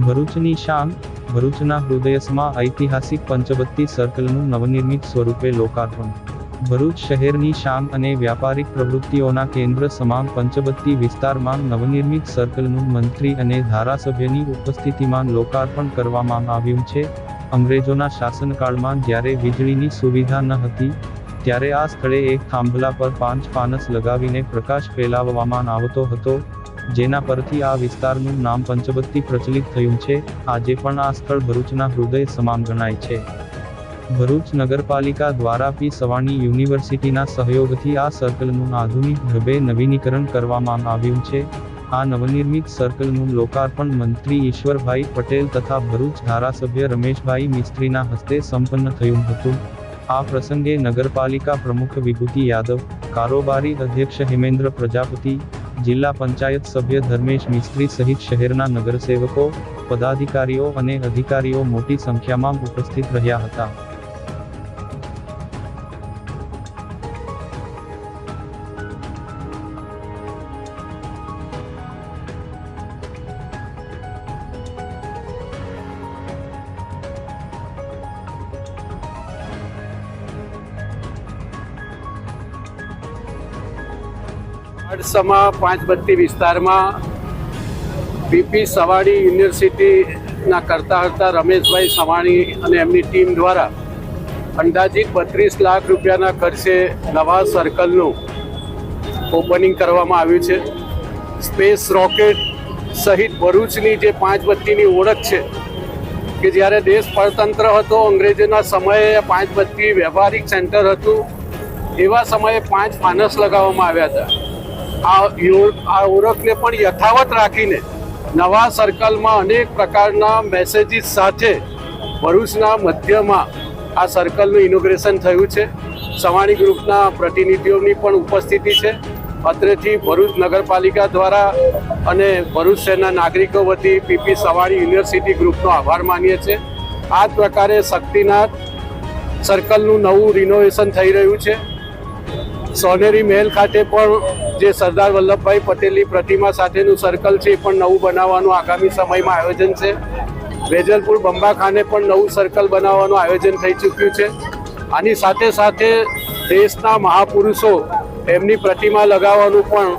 ભરૂચની શાન, ભરૂચના હૃદયસમાં ઐતિહાસિક પંચવત્તી સર્કલનું નવનિર્મિત સ્વરૂપે લોકાર્પણ. ભરૂચ શહેરની શાન અને વ્યાપારિક પ્રવૃત્તિઓના કેન્દ્ર સમાન પંચવત્તી વિસ્તારમાં નવનિર્મિત સર્કલનું મંત્રી અને ધારાસભ્યની ઉપસ્થિતિમાં લોકાર્પણ કરવામાં આવ્યું છે. અંગ્રેજોના શાસનકાળમાં જ્યારે વીજળીની સુવિધા ન હતી, ત્યારે આ સ્થળે એક થાંભલા પર પાંચ પાનસ લગાવીને પ્રકાશ ફેલાવવામાં આવતો હતો. જેના પરથી આ વિસ્તારનું નામ પંચબત્તી પ્રચલિત થયું છે, આજે પણ આ સ્થળ ભરૂચના હૃદય સમાન ગણાય છે. ભરૂચ નગરપાલિકા દ્વારા પી સવાણી યુનિવર્સિટીના સહયોગથી આ સર્કલનું આધુનિક ઢબે નવીનીકરણ કરવામાં આવ્યું છે. આ નવનિર્મિત સર્કલનું લોકાર્પણ મંત્રી ઈશ્વરભાઈ પટેલ તથા ભરૂચ ધારાસભ્ય રમેશભાઈ મિસ્ત્રીના હસ્તે સંપન્ન થયું હતું. આ પ્રસંગે નગરપાલિકા પ્રમુખ વિભૂતિ યાદવ, કારોબારી અધ્યક્ષ હેમેન્દ્ર પ્રજાપતિ જિલ્લા પંચાયત સભ્ય ધર્મેશ મિસ્ત્રી સહિત શહેરના નગરસેવકો, પદાધિકારીઓ અને અધિકારીઓ મોટી સંખ્યામાં ઉપસ્થિત રહ્યા હતા. અડસમા પાંચબત્તી વિસ્તારમાં પીપી સવાણી યુનિવર્સિટીના કરતા હતા રમેશભાઈ સવાણી અને એમની ટીમ દ્વારા અંદાજિત બત્રીસ લાખ રૂપિયાના ખર્ચે નવા સર્કલનું ઓપનિંગ કરવામાં આવ્યું છે. સ્પેસ રોકેટ સહિત ભરૂચની જે પાંચ બત્તીની ઓળખ છે કે જ્યારે દેશ પરતંત્ર હતો, અંગ્રેજોના સમયે પાંચ બત્તી વ્યવહારિક સેન્ટર હતું, એવા સમયે પાંચ માનસ લગાવવામાં આવ્યા હતા. આ ઓળખને પણ યથાવત રાખીને નવા સર્કલમાં અનેક પ્રકારના મેસેજીસ સાથે ભરૂચના મધ્યમાં આ સર્કલનું ઇનોગ્રેશન થયું છે. સવાણી ગ્રુપના પ્રતિનિધિઓની પણ ઉપસ્થિતિ છે. અત્રેથી ભરૂચ નગરપાલિકા દ્વારા અને ભરૂચ શહેરના નાગરિકો વતી પીપી સવાણી યુનિવર્સિટી ગ્રુપનો આભાર માનીએ છીએ. આ જ પ્રકારે શક્તિનાથ સર્કલનું નવું રિનોવેશન થઈ રહ્યું છે. સોનેરી મહેલ ખાતે પણ જે સરદાર વલ્લભભાઈ પટેલની પ્રતિમા સાથેનું સર્કલ છે એ પણ નવું બનાવવાનું આગામી સમયમાં આયોજન છે. વેજલપુર બંબાખાને પણ નવું સર્કલ બનાવવાનું આયોજન થઈ ચૂક્યું છે. આની સાથે સાથે દેશના મહાપુરુષો એમની પ્રતિમા લગાવવાનું પણ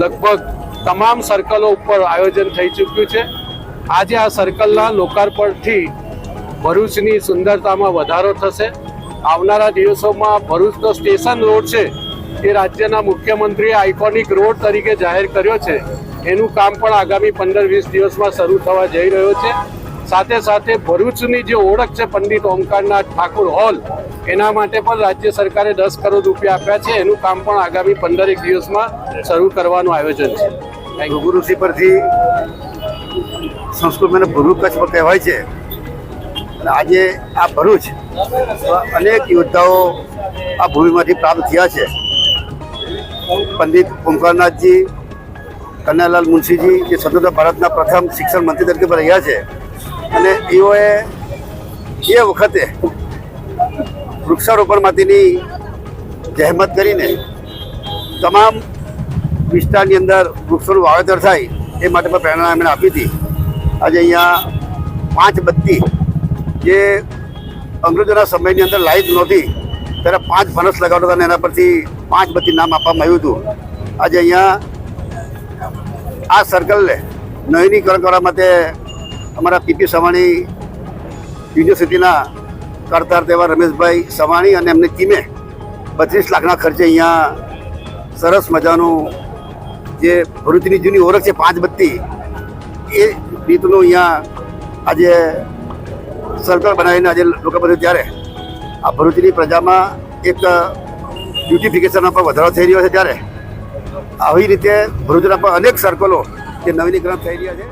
લગભગ તમામ સર્કલો ઉપર આયોજન થઈ ચૂક્યું છે. આજે આ સર્કલના લોકાર્પણથી ભરૂચની સુંદરતામાં વધારો થશે. આવનારા દિવસોમાં ભરૂચનો સ્ટેશન રોડ છે એ રાજ્યના મુખ્યમંત્રીએ આઇકોનિક રોડ તરીકે જાહેર કર્યો છે. એનું કામ પણ આગામી પંદર વીસ દિવસમાં શરૂ થવા જઈ રહ્યો છે. સાથે સાથે ભરૂચની જે ઓળખ છે પંડિત ઓમકારનાથ ઠાકુર હોલ, એના માટે પણ રાજ્ય સરકારે દસ કરોડ રૂપિયા આપ્યા છે. એનું કામ પણ આગામી પંદરેક દિવસમાં શરૂ કરવાનું આયોજન છે. ગુરુજી પરથી સંસ્કૃત મને ભરૂચ કચ્છ પણ કહેવાય છે. અને આજે આ ભરૂચ અનેક યોદ્ધાઓ આ ભૂમિમાંથી પ્રાપ્ત થયા છે. પંડિત ઓમકારનાથજી, કન્યાલાલ મુનશીજી જે સ્વતંત્ર ભારતના પ્રથમ શિક્ષણ મંત્રી તરીકે પણ રહ્યા છે. અને એઓએ એ વખતે વૃક્ષારોપણ માટેની જહેમત કરીને તમામ વિસ્તારની અંદર વૃક્ષોનું વાવેતર થાય એ માટે પણ પ્રેરણા એમણે આપી હતી. આજે અહીંયા પાંચ બત્તી જે અંગ્રેજોના સમયની અંદર લાઈટ નહોતી. ત્યારે પાંચ ફણસ લગાવતા હતા અને એના પરથી પાંચ બત્તી નામ આપવામાં આવ્યું હતું. આજે અહીંયા આ સર્કલને નવીનીકરણ કરવા માટે અમારા પીપી સવાણી યુનિવર્સિટીના કરતાર તેવા રમેશભાઈ સવાણી અને એમની ટીમે બત્રીસ લાખના ખર્ચે અહીંયા સરસ મજાનું જે ભરૂચની જૂની ઓળખ છે પાંચ બત્તી, એ રીતનું અહીંયા આજે સર્કલ બનાવીને આજે લોકો બધું ત્યારે આ ભરૂચની પ્રજામાં એક બ્યુટિફિકેશનમાં પણ વધારો થઈ રહ્યો છે ત્યારે. આવી રીતે ભરૂચના પણ અનેક સર્કલો જે નવીનીકરણ થઈ રહ્યા છે.